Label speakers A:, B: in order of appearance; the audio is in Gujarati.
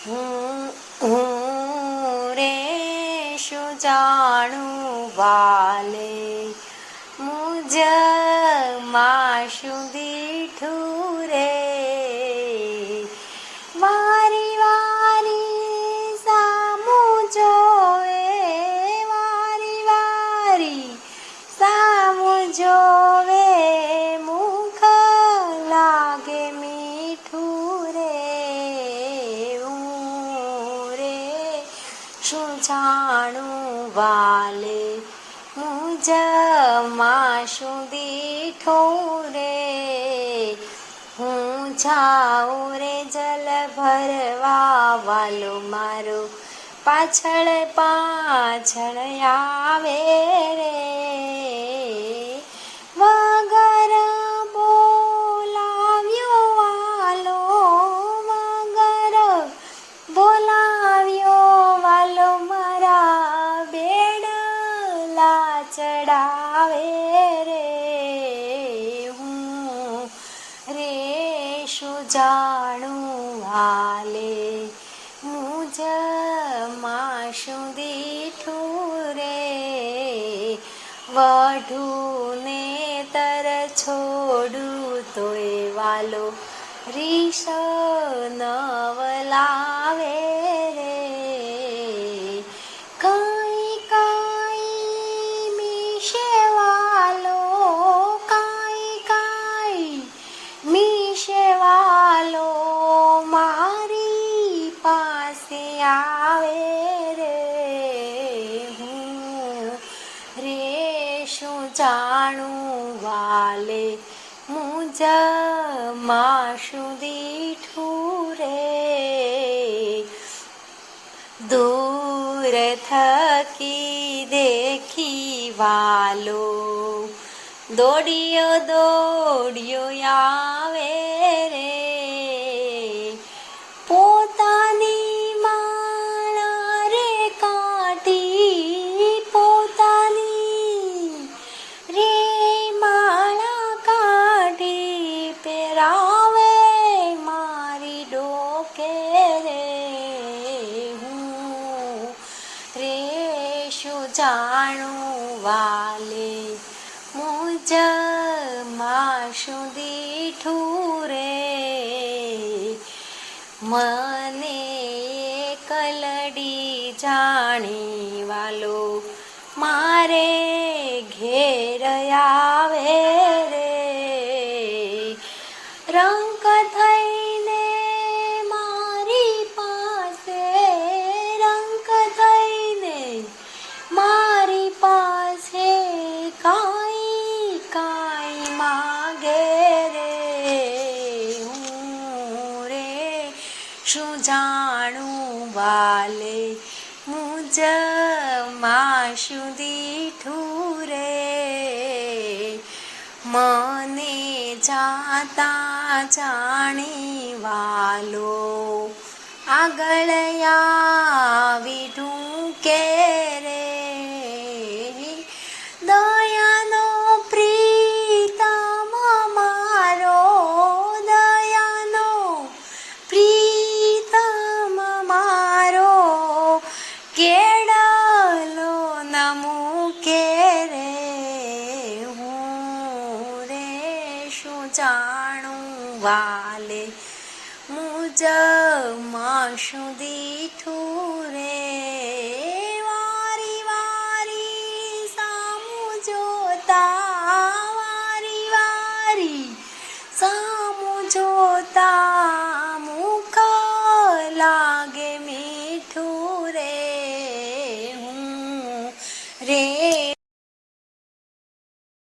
A: હું હું રે શું જાણું વાલે શું જાણું વાલે? મુજમાં શું દીઠો રે હું જાઉં રે જલ ભરવા વાલો મારો. પાછળ પાછળ આવે રે. ચડાવે રે હું. રે શું જાણું હાલે? મુજ માશું દીઠું રે. વઢુને તર છોડું તોય વાલો. રીસ નવલાવે પાસે આવે રે હું રે શું જાણું વાલે મુજ માશું દીઠું રે દૂર થકી દેખી વાલો દોડિયો દોડિયો આવે જાણું વાલે મુજ માશું દીઠું રે મને કલડી જાણી વાલો મારે ઘેર જાણું વાલે મુજ માશું દીઠું રે મને જાતા જાણી વાલો આગળ આવી ઢૂંકે રે નમુકે રે હું રે શું જાણું વાલે મુજ માશું દીઠું રે